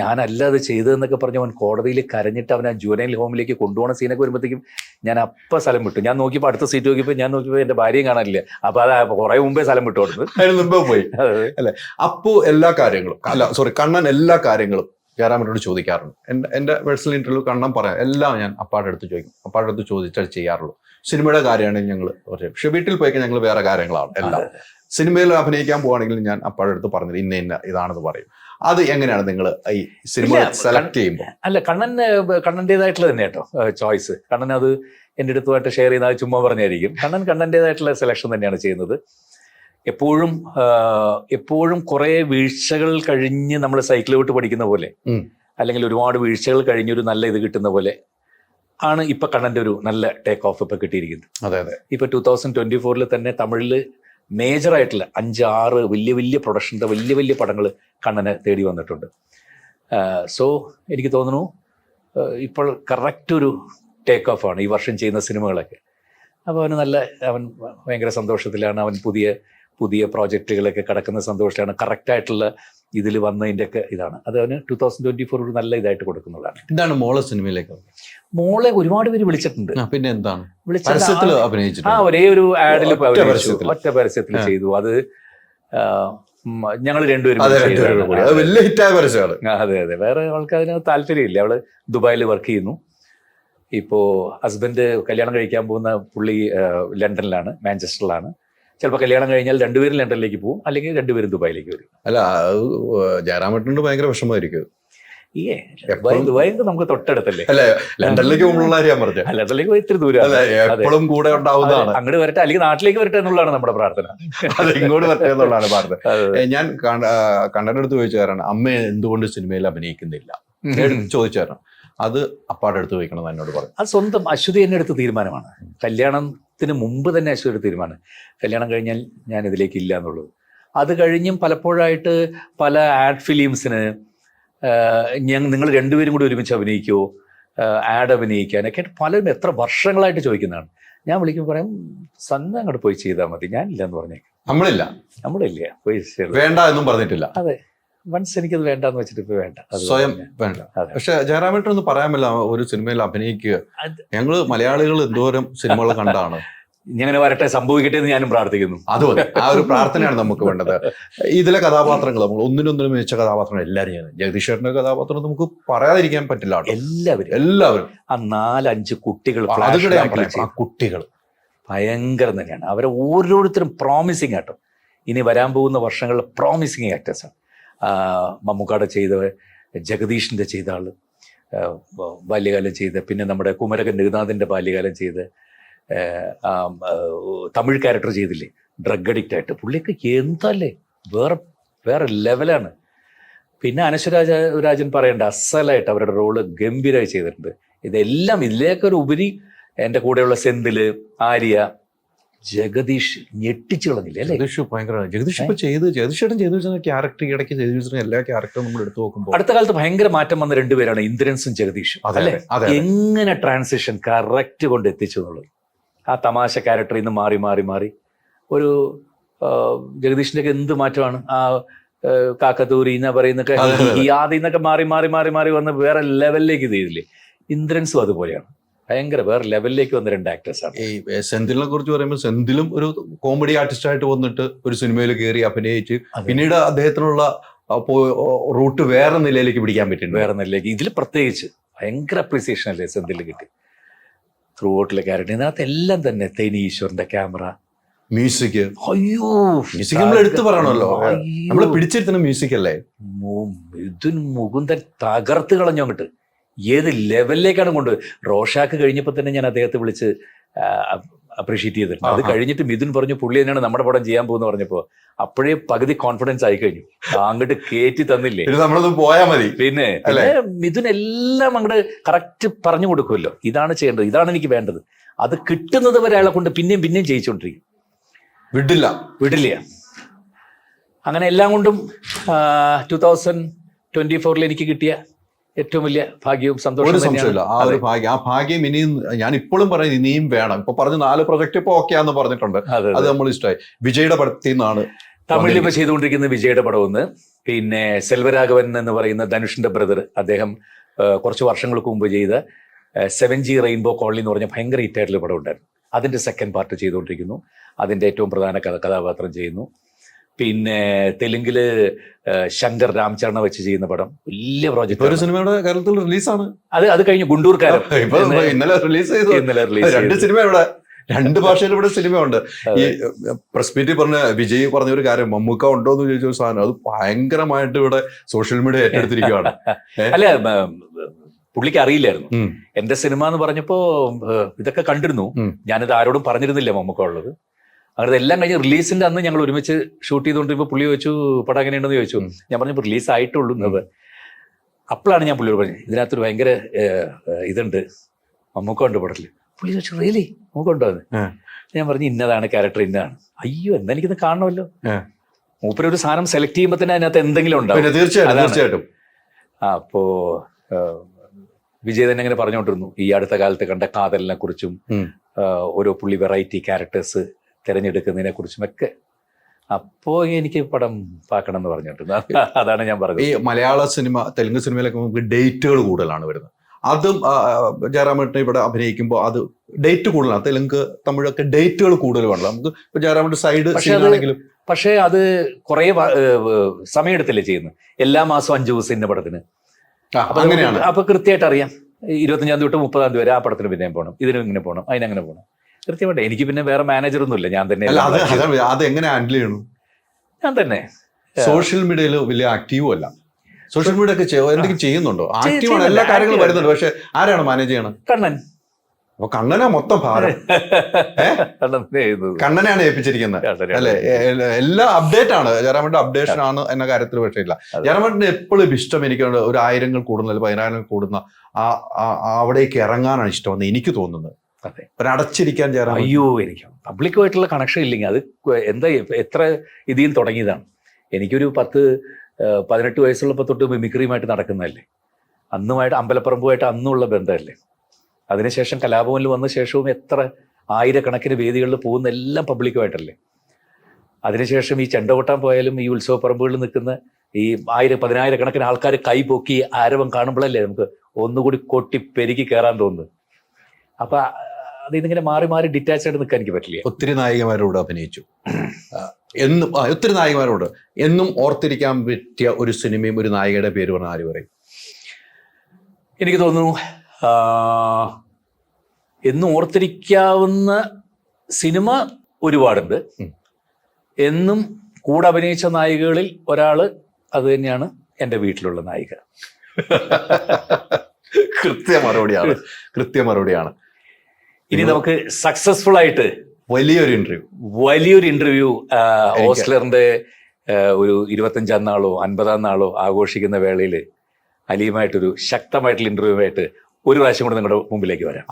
ഞാനല്ല അത് ചെയ്തതെന്നൊക്കെ പറഞ്ഞ് അവൻ കോടതിയിൽ കരഞ്ഞിട്ട് അവൻ ആ ജുവനൈൽ ഹോമിലേക്ക് കൊണ്ടുപോകുന്ന സീനൊക്കെ വരുമ്പോഴത്തേക്കും ഞാൻ അപ്പം സ്ഥലം വിട്ടു. ഞാൻ നോക്കിയപ്പോൾ അടുത്ത സീറ്റ് നോക്കിയപ്പോൾ ഞാൻ നോക്കിയപ്പോൾ എന്റെ ഭാര്യയും കാണാനില്ല. അപ്പൊ അത് കുറേ മുമ്പേ സ്ഥലം വിട്ടു അതിന് മുമ്പേ പോയി. അല്ലേ? അപ്പോൾ എല്ലാ കാര്യങ്ങളും അല്ല സോറി കണ്ണൻ എല്ലാ കാര്യങ്ങളും ജയറാമനോട് ചോദിക്കാറുണ്ട്. എന്റെ എന്റെ പേഴ്സണൽ ഇന്റർവ്യൂ കണ്ണം പറയാം എല്ലാം ഞാൻ അപ്പാടെ അടുത്ത് ചോദിക്കും. അപ്പാടെ അടുത്ത് ചോദിച്ചാൽ ചെയ്യാറുള്ളൂ. സിനിമയുടെ കാര്യമാണെങ്കിൽ ഞങ്ങൾ പക്ഷെ വീട്ടിൽ പോയി ഞങ്ങൾ വേറെ കാര്യങ്ങളാണ് എല്ലാം. സിനിമയിൽ അഭിനയിക്കാൻ പോവാണെങ്കിൽ ഞാൻ അപ്പാടെ അടുത്ത് പറഞ്ഞത് ഇന്ന ഇന്ന ഇതാണെന്ന് പറയും. അത് എങ്ങനെയാണ് നിങ്ങൾ ഈ സിനിമ സെലക്ട് ചെയ്യുമ്പോൾ? അല്ല കണ്ണൻ കണ്ണന്റെതായിട്ടുള്ള തന്നെ കേട്ടോ ചോയ്സ് കണ്ണൻ അത് എന്റെ അടുത്തുമായിട്ട് ഷെയർ ചെയ്ത് അത് ചുമ്മാ പറഞ്ഞായിരിക്കും. കണ്ണൻ കണ്ണന്റെതായിട്ടുള്ള സെലക്ഷൻ തന്നെയാണ് ചെയ്യുന്നത്. എപ്പോഴും എപ്പോഴും കുറെ വീഴ്ചകൾ കഴിഞ്ഞ് നമ്മൾ സൈക്കിൾ വിട്ട് പഠിക്കുന്ന പോലെ. അല്ലെങ്കിൽ ഒരുപാട് വീഴ്ചകൾ കഴിഞ്ഞൊരു നല്ല ഇത് കിട്ടുന്ന പോലെ ആണ് ഇപ്പൊ കണ്ണന്റെ ഒരു നല്ല ടേക്ക് ഓഫ് ഇപ്പൊ കിട്ടിയിരിക്കുന്നത്. അതെ അതെ. ഇപ്പൊ ടൂ തൗസൻഡ് ട്വന്റി ഫോറിൽ തന്നെ തമിഴിൽ മേജർ ആയിട്ടുള്ള അഞ്ച് ആറ് വലിയ വലിയ പ്രൊഡക്ഷന്റെ വലിയ വലിയ പടങ്ങൾ കണ്ണനെ തേടി വന്നിട്ടുണ്ട്. സോ എനിക്ക് തോന്നുന്നു ഇപ്പോൾ കറക്റ്റ് ഒരു ടേക്ക് ഓഫ് ആണ് ഈ വർഷം ചെയ്യുന്ന സിനിമകളൊക്കെ. അപ്പോൾ അവന് നല്ല അവൻ ഭയങ്കര സന്തോഷത്തിലാണ് അവൻ പുതിയ പുതിയ പ്രോജക്റ്റുകളൊക്കെ കിടക്കുന്ന സന്തോഷത്തിലാണ് കറക്റ്റായിട്ടുള്ള ഇതിൽ വന്നതിന്റെയൊക്കെ ഇതാണ്. അത് അവന് ടൂ തൗസൻഡ് ട്വന്റി ഫോർ ഒരു നല്ല ഇതായിട്ട് കൊടുക്കുന്നതാണ്. എന്താണ് മോളെ സിനിമയിലേക്ക്? മോളെ ഒരുപാട് പേര് വിളിച്ചിട്ടുണ്ട്. പിന്നെ എന്താണ്? ആ- ഒരേ ഒരു ആഡിൽ ഒറ്റ പരസ്യത്തിൽ. ചെയ്തു. അത് ഞങ്ങൾ രണ്ടുപേരും അതെ. അത് വലിയ ഹിറ്റായ പരസ്യമാണ്. അതെ അതെ. വേറെ അവൾക്ക് അതിന് താല്പര്യമില്ല അവൾ ദുബായിൽ വർക്ക് ചെയ്യുന്നു. ഇപ്പോ ഹസ്ബൻഡ് കല്യാണം കഴിക്കാൻ പോകുന്ന പുള്ളി ലണ്ടനിലാണ് മാഞ്ചസ്റ്ററിലാണ്. ചിലപ്പോൾ കല്യാണം കഴിഞ്ഞാൽ രണ്ടുപേരും ലണ്ടനിലേക്ക് പോകും അല്ലെങ്കിൽ രണ്ടുപേരും ദുബായിലേക്ക് വരും. അല്ല അത് ജയറാമേട്ടനുണ്ട് ഭയങ്കര വിഷമമായിരിക്കും. നമുക്ക് തൊട്ടടുത്തല്ലേ? അല്ലെ ലണ്ടനിലേക്ക് പോകുമ്പോഴുള്ള കാര്യം ഞാൻ പറഞ്ഞത് ആ, ലണ്ടനിലേക്ക് പോയി ഇത്തിരി ദൂരം എപ്പോഴും കൂടെ ഉണ്ടാവുന്നതാണ്. അങ്ങോട്ട് വരട്ടെ അല്ലെങ്കിൽ നാട്ടിലേക്ക് വരട്ടെ എന്നുള്ളതാണ് നമ്മുടെ പ്രാർത്ഥന. അത് ഇങ്ങോട്ട് വരട്ടെ എന്നുള്ളതാണ് പ്രാർത്ഥന. ഞാൻ കണ്ടനെടുത്ത് ചോദിച്ചു കാരണം അമ്മ എന്തുകൊണ്ട് സിനിമയിൽ അഭിനയിക്കുന്നില്ല? ചോദിച്ചു കാരണം. അത് അപ്പാടെടുത്ത് വയ്ക്കണമെന്ന് എന്നോട് പറഞ്ഞു. അത് സ്വന്തം അശ്വതി തന്നെ എടുത്ത തീരുമാനമാണ്. കല്യാണത്തിന് മുമ്പ് തന്നെ അശ്വതി എടുത്ത തീരുമാനം. കല്യാണം കഴിഞ്ഞാൽ ഞാൻ ഇതിലേക്ക് ഇല്ല എന്നുള്ളത്. അത് കഴിഞ്ഞും പലപ്പോഴായിട്ട് പല ആഡ് ഫിലിംസിന് ഞാൻ നിങ്ങൾ രണ്ടുപേരും കൂടി ഒരുമിച്ച് അഭിനയിക്കുമോ ആഡ് അഭിനയിക്കാനൊക്കെ പലരും എത്ര വർഷങ്ങളായിട്ട് ചോദിക്കുന്നതാണ്. ഞാൻ വിളിക്കുമ്പോൾ പറയാം സന്ന അങ്ങോട്ട് പോയി ചെയ്താൽ മതി. ഞാനില്ല എന്ന് പറഞ്ഞേക്കാം. നമ്മളില്ല. നമ്മളില്ല. പോയി വേണ്ട എന്നും പറഞ്ഞിട്ടില്ല. അതെ. വൺസ് എനിക്കത് വേണ്ടെന്ന് വെച്ചിട്ട് ഇപ്പൊ വേണ്ട. സ്വയം വേണ്ട. പക്ഷെ ജയറാമേട്ടൻ ഒന്ന് പറയാമല്ല ഒരു സിനിമയിൽ അഭിനയിക്കുക. ഞങ്ങൾ മലയാളികൾ എന്തോരം സിനിമകൾ കണ്ടാണ്. ഇങ്ങനെ വരട്ടെ സംഭവിക്കട്ടെ എന്ന് ഞാനും പ്രാർത്ഥിക്കുന്നു. അതുപോലെ ആ ഒരു പ്രാർത്ഥനയാണ് നമുക്ക് വേണ്ടത്. ഇതിലെ കഥാപാത്രങ്ങൾ നമ്മൾ ഒന്നിനൊന്നിനും മികച്ച കഥാപാത്രങ്ങൾ എല്ലാവരും ചെയ്യുന്നത്. ജഗദീഷ് കഥാപാത്രം നമുക്ക് പറയാതിരിക്കാൻ പറ്റില്ല എല്ലാവരും. എല്ലാവരും. ആ നാലഞ്ച് കുട്ടികൾ ആ കുട്ടികൾ. ഭയങ്കരം തന്നെയാണ്. അവരെ ഓരോരുത്തരും പ്രോമിസിങ് ആട്ടോ. ഇനി വരാൻ പോകുന്ന വർഷങ്ങളിൽ പ്രോമിസിങ് ആക്ടേഴ്സാണ് മമ്മൂക്കാടെ ചെയ്ത ജഗദീഷിന്റെ ചെയ്ത ആൾ ബാല്യകാലം ചെയ്ത് പിന്നെ നമ്മുടെ കുമരകൻ രഘുനാഥിന്റെ ബാല്യകാലം ചെയ്ത് തമിഴ് ക്യാരക്ടർ ചെയ്തില്ലേ? ഡ്രഗ് അഡിക്റ്റ് ആയിട്ട്. പുള്ളിയൊക്കെ എന്തല്ലേ? വേറെ വേറെ ലെവലാണ് പിന്നെ അനശ്വരാജ രാജൻ പറയേണ്ട അസലായിട്ട് അവരുടെ റോൾ ഗംഭീരമായി ചെയ്തിട്ടുണ്ട്. ഇതെല്ലാം ഇതിലേക്കൊരു ഉപരി എന്റെ കൂടെയുള്ള സെന്തിൽ ആര്യ ജഗദീഷ് ഞെട്ടിച്ചു കളഞ്ഞില്ലേ അല്ലേ? ജഗദീഷ് ഭയങ്കര ജഗദീഷ് ഇപ്പൊ ചെയ്ത് ജഗദീഷേട്ടൻ ചെയ്തു വെച്ചാൽ ക്യാരക്ടർ ഇടയ്ക്ക് ജഗദീഷ് വെച്ചാൽ എല്ലാ ക്യാരക്ടറും നമ്മൾ എടുത്തു നോക്കുമ്പോൾ അടുത്ത കാലത്ത് ഭയങ്കര മാറ്റം വന്ന രണ്ടുപേരാണ് ഇന്ദ്രൻസും ജഗദീഷും. അതെ അല്ലേ? എങ്ങനെ ട്രാൻസിഷൻ കറക്റ്റ് കൊണ്ട് എത്തിച്ചു എന്നുള്ളത് ആ തമാശ ക്യാരക്ടറിൽ നിന്ന് മാറി മാറി മാറി. ഒരു ഒക്കെ എന്ത് മാറ്റമാണ്? ആ കാക്കത്തൂരി എന്നാ പറയുന്നൊക്കെ. ആദ്യം നിന്നൊക്കെ മാറി മാറി മാറി മാറി വന്ന് വേറെ ലെവലിലേക്ക് ചെയ്തില്ലേ ഇന്ദ്രൻസും അതുപോലെയാണ്. ഭയങ്കര വേറെ ലെവലിലേക്ക് വന്ന രണ്ട് ആക്ടേഴ്സാണ് ആണ്. ഈ സെന്തിലിനെ കുറിച്ച് പറയുമ്പോൾ സെന്തിലും ഒരു കോമഡി ആർട്ടിസ്റ്റ് ആയിട്ട് വന്നിട്ട് ഒരു സിനിമയിൽ കയറി അഭിനയിച്ച് പിന്നീട് അദ്ദേഹത്തിനുള്ള റൂട്ട് വേറെ നിലയിലേക്ക് പിടിക്കാൻ പറ്റുന്നു വേറെ നിലയിലേക്ക്. ഇതിൽ പ്രത്യേകിച്ച് ഭയങ്കര അപ്രീസിയേഷൻ അല്ലേ സെന്തിൽ കിട്ടി? ത്രൂ ഔട്ടിലെ ക്യാരക്ടർ ഇതിനകത്ത് എല്ലാം തന്നെ തേനി ഈശ്വറിന്റെ ക്യാമറ മ്യൂസിക് അയ്യോ മ്യൂസിക് നമ്മൾ എടുത്തു പറയണമല്ലോ. നമ്മൾ പിടിച്ചിരുത്തുന്ന മ്യൂസിക് അല്ലേ? മിഥുൻ മുകുന്ദൻ തകർത്ത് കളഞ്ഞു അങ്ങോട്ട്. ഏത് ലെവലിലേക്കാണ് കൊണ്ട് റോഷാക്ക് കഴിഞ്ഞപ്പോൾ തന്നെ ഞാൻ അദ്ദേഹത്തെ വിളിച്ച് അപ്രീഷിയേറ്റ് ചെയ്തിട്ടുണ്ട് അത്. കഴിഞ്ഞിട്ട് മിഥുൻ പറഞ്ഞു പുള്ളി തന്നെയാണ് നമ്മുടെ പടം ചെയ്യാൻ പോകുന്ന പറഞ്ഞപ്പോൾ അപ്പോഴേ പകുതി കോൺഫിഡൻസ് ആയി കഴിഞ്ഞു. അങ്ങോട്ട് കയറ്റി തന്നില്ലേ? ഇത് നമ്മളൊന്ന് പോയാ മതി. പിന്നെ മിഥുൻ എല്ലാം അങ്ങോട്ട് കറക്റ്റ് പറഞ്ഞു കൊടുക്കുമല്ലോ. ഇതാണ് ചെയ്യേണ്ടത് ഇതാണ് എനിക്ക് വേണ്ടത്. അത് കിട്ടുന്നത് വരെ അയാളെ കൊണ്ട് പിന്നെയും പിന്നെയും ജയിച്ചുകൊണ്ടിരിക്കും വിടില്ല. വിടില്ല. അങ്ങനെ എല്ലാം കൊണ്ടും ടു തൗസൻഡ് ട്വന്റി ഫോറിൽ എനിക്ക് കിട്ടിയ ഏറ്റവും വലിയ ഭാഗ്യവും സന്തോഷവും സംശയമില്ല ആ ഒരു ഭാഗ്യം ആ ഭാഗ്യം ഇനിയും ഞാൻ ഇപ്പോഴും പറയുന്നത് ഇനിയും വേണം. ഇപ്പൊ പറഞ്ഞ നാല് പ്രൊജക്ട് ഇപ്പൊ ഓക്കെ ആന്ന് പറഞ്ഞിട്ടുണ്ട്. അത് നമ്മൾ ഇഷ്ടമായി. വിജയുടെ പടത്തിൽ നിന്നാണ് തമിഴിൽ ഇപ്പൊ ചെയ്തുകൊണ്ടിരിക്കുന്ന വിജയുടെ പടം ഒന്ന്. പിന്നെ സെൽവരാഘവൻ എന്ന് പറയുന്ന ധനുഷിന്റെ ബ്രദർ അദ്ദേഹം കുറച്ച് വർഷങ്ങൾക്ക് മുമ്പ് ചെയ്ത സെവൻ ജി റെയിൻബോ കോളനി എന്ന് പറഞ്ഞ ഭയങ്കര ഹിറ്റായിട്ടുള്ള പടം ഉണ്ടായിരുന്നു. അതിന്റെ സെക്കൻഡ് പാർട്ട് ചെയ്തുകൊണ്ടിരിക്കുന്നു. അതിന്റെ ഏറ്റവും പ്രധാന കഥാപാത്രം ചെയ്യുന്നു. പിന്നെ തെലുങ്കിൽ ശങ്കർ രാംചരണ വെച്ച് ചെയ്യുന്ന പടം. വലിയ പ്രോജക്റ്റ് ഒരു സിനിമയുടെ കേരളത്തിൽ റിലീസാണ്. അത് അത് കഴിഞ്ഞ് ഗുണ്ടൂർക്കാരൻ ഇന്നലെ റിലീസ് ചെയ്തു. ഇന്നലെ റിലീസ് രണ്ട് സിനിമ ഇവിടെ രണ്ട് ഭാഷയിൽ ഇവിടെ സിനിമയുണ്ട്. ഈ പ്രസ് മീറ്റിൽ പറഞ്ഞ വിജയ് പറഞ്ഞ ഒരു കാര്യം മമ്മൂക്ക ഉണ്ടോ എന്ന് ചോദിച്ച ഒരു സാധനം. അത് ഭയങ്കരമായിട്ട് ഇവിടെ സോഷ്യൽ മീഡിയ ഏറ്റെടുത്തിരിക്കുകയാണ് അല്ല പുള്ളിക്ക് അറിയില്ലായിരുന്നു. എന്റെ സിനിമ എന്ന് പറഞ്ഞപ്പോ ഇതൊക്കെ കണ്ടിരുന്നു. ഞാനിത് ആരോടും പറഞ്ഞിരുന്നില്ല മമ്മൂക്ക ഉള്ളത്. അങ്ങനെ എല്ലാം കഴിഞ്ഞ് റിലീസിന്റെ അന്ന് ഞങ്ങൾ ഒരുമിച്ച് ഷൂട്ട് ചെയ്തുകൊണ്ടിരിക്കുമ്പോൾ പുള്ളി ചോദിച്ചു പടം എങ്ങനെയുണ്ടെന്ന് ചോദിച്ചു. ഞാൻ പറഞ്ഞു റിലീസ് ആയിട്ടുള്ളൂ എന്നത് അപ്പോഴാണ് ഞാൻ പുള്ളിയോട് പറഞ്ഞത് ഇതിനകത്തൊരു ഭയങ്കര ഇതുണ്ട് മമ്മൂക്കുണ്ട് പടത്തിൽ പുള്ളി ചോദിച്ചു റിയലി മമ്മൂക്ക ഉണ്ടോ എന്ന് ഞാൻ പറഞ്ഞു ഇന്നതാണ് ക്യാരക്ടർ ഇന്നതാണ്. അയ്യോ എന്നാ എനിക്കിത് കാണണമല്ലോ. മൂപ്പര ഒരു സാധനം സെലക്ട് ചെയ്യുമ്പോൾ തന്നെ അതിനകത്ത് എന്തെങ്കിലും ഉണ്ടാവും. തീർച്ചയായിട്ടും അപ്പോ വിജയ് തന്നെ അങ്ങനെ പറഞ്ഞുകൊണ്ടിരുന്നു ഈ അടുത്ത കാലത്ത് കണ്ട കാതലിനെ കുറിച്ചും ഓരോ പുള്ളി വെറൈറ്റി ക്യാരക്ടേഴ്സ് തിരഞ്ഞെടുക്കുന്നതിനെ കുറിച്ചും ഒക്കെ അപ്പോ എനിക്ക് പടം പാക്കണം എന്ന് പറഞ്ഞിട്ടുണ്ട്. അതാണ് ഞാൻ ഈ പറഞ്ഞത് മലയാള സിനിമ തെലുങ്ക് സിനിമയിലൊക്കെ നമുക്ക് ഡേറ്റുകൾ കൂടുതലാണ് വരുന്നത്. അതും ജയറാം ജയറാമേട്ടൻ ഇവിടെ അഭിനയിക്കുമ്പോൾ അത് ഡേറ്റ് കൂടുതലാണ്. തെലുങ്ക് തമിഴൊക്കെ ഡേറ്റുകൾ കൂടുതൽ വേണം നമുക്ക് ഇപ്പൊ ജയറാമേട്ടൻ സൈഡ് ആണെങ്കിലും പക്ഷേ അത് കുറെ സമയമെടുത്തല്ലേ ചെയ്യുന്നത്? എല്ലാ മാസവും അഞ്ചു ദിവസം ഇന്ന പടത്തിന്. അങ്ങനെയാണ്. അപ്പൊ കൃത്യമായിട്ട് അറിയാം. ഇരുപത്തഞ്ചാം തീയതി തൊട്ട് മുപ്പതാം തീയതി വരെ ആ പടത്തിന് പിന്നെയും പോകണം. ഇതിനും ഇങ്ങനെ പോകണം. അതിനങ്ങനെ പോകണം. കൃത്യമായിട്ട് എനിക്ക് പിന്നെ വേറെ മാനേജർ ഒന്നുമില്ല. ഞാൻ തന്നെ അത് എങ്ങനെ ഹാൻഡിൽ ചെയ്യണം? ഞാൻ തന്നെ. സോഷ്യൽ മീഡിയയിൽ വലിയ ആക്റ്റീവും അല്ല. സോഷ്യൽ മീഡിയ ഒക്കെ എന്തെങ്കിലും ചെയ്യുന്നുണ്ടോ? ആക്റ്റീവാണ് എല്ലാ കാര്യങ്ങളും വരുന്നുണ്ട്. പക്ഷെ ആരാണ് മാനേജ് ചെയ്യണം കണ്ണൻ. അപ്പൊ കണ്ണനാ മൊത്തം ഭാരം. കണ്ണനെയാണ് ഏൽപ്പിച്ചിരിക്കുന്നത്. കണ്ണനാണ് അല്ലെ? എല്ലാ അപ്ഡേറ്റ് ആണ്. ജയറാമേട്ടൻ അപ്ഡേഷൻ ആണ് എന്ന കാര്യത്തിൽ പക്ഷേ ഇല്ല. ജയറാമേട്ടന് എപ്പോഴും ഇഷ്ടം എനിക്ക് ഒരു ആയിരങ്ങൾ കൂടുന്ന പതിനായിരങ്ങൾ കൂടുന്ന ആ അവിടേക്ക് ഇറങ്ങാനാണ് ഇഷ്ടമെന്ന് എനിക്ക് തോന്നുന്നത്. അടച്ചിരിക്കാൻ ചേരാൻ അയ്യോ എനിക്ക്. പബ്ലിക്കുമായിട്ടുള്ള കണക്ഷൻ ഇല്ലെങ്കിൽ അത് എന്താ എത്ര ഇതിൽ തുടങ്ങിയതാണ്. എനിക്കൊരു പത്ത് പതിനെട്ട് വയസ്സുള്ളപ്പോൾ തൊട്ട് മിമിക്രിയുമായിട്ട് നടക്കുന്നതല്ലേ. അന്നുമായിട്ട് അമ്പലപ്പറമ്പുമായിട്ട് അന്നുള്ള ബന്ധമല്ലേ. അതിനുശേഷം കലാഭവനിൽ വന്ന ശേഷവും എത്ര ആയിരക്കണക്കിന് വേദികളിൽ പോകുന്ന എല്ലാം പബ്ലിക്കുമായിട്ടല്ലേ. അതിനുശേഷം ഈ ചെണ്ടകൊട്ടാൻ പോയാലും ഈ ഉത്സവപ്പറമ്പുകളിൽ നിൽക്കുന്ന ഈ ആയിരം പതിനായിരക്കണക്കിന് ആൾക്കാർ കൈ പൊക്കി ആരവം കാണുമ്പോഴല്ലേ നമുക്ക് ഒന്നുകൂടി കൊട്ടി പെരുകി കയറാൻ തോന്നുന്നത്. അപ്പൊ അതിന്നിങ്ങനെ മാറി മാറി ഡിറ്റാച്ച് ആയിട്ട് നിൽക്കാൻ എനിക്ക് പറ്റില്ല. ഒത്തിരി നായികമാരോട് അഭിനയിച്ചു. എന്നും ഒത്തിരി നായികമാരോട്. എന്നും ഓർത്തിരിക്കാൻ പറ്റിയ ഒരു സിനിമയും ഒരു നായികയുടെ പേര് പറഞ്ഞ ആര് പറയും? എനിക്ക് തോന്നുന്നു എന്നും ഓർത്തിരിക്കാവുന്ന സിനിമ ഒരുപാടുണ്ട്. എന്നും കൂടെ അഭിനയിച്ച നായികകളിൽ ഒരാൾ അത് തന്നെയാണ് എന്റെ വീട്ടിലുള്ള നായിക. കൃത്യ മറുപടിയാണ്. കൃത്യ മറുപടിയാണ്. ഇനി നമുക്ക് സക്സസ്ഫുൾ ആയിട്ട് വലിയൊരു ഇന്റർവ്യൂ വലിയൊരു ഇന്റർവ്യൂ ഓസ്ലറിന്റെ ഒരു ഇരുപത്തഞ്ചാം നാളോ അൻപതാം നാളോ ആഘോഷിക്കുന്ന വേളയിൽ അലിയുമായിട്ടൊരു ശക്തമായിട്ടുള്ള ഇന്റർവ്യൂ ആയിട്ട് ഒരു പ്രാവശ്യം കൂടെ നിങ്ങളുടെ മുമ്പിലേക്ക് വരാം.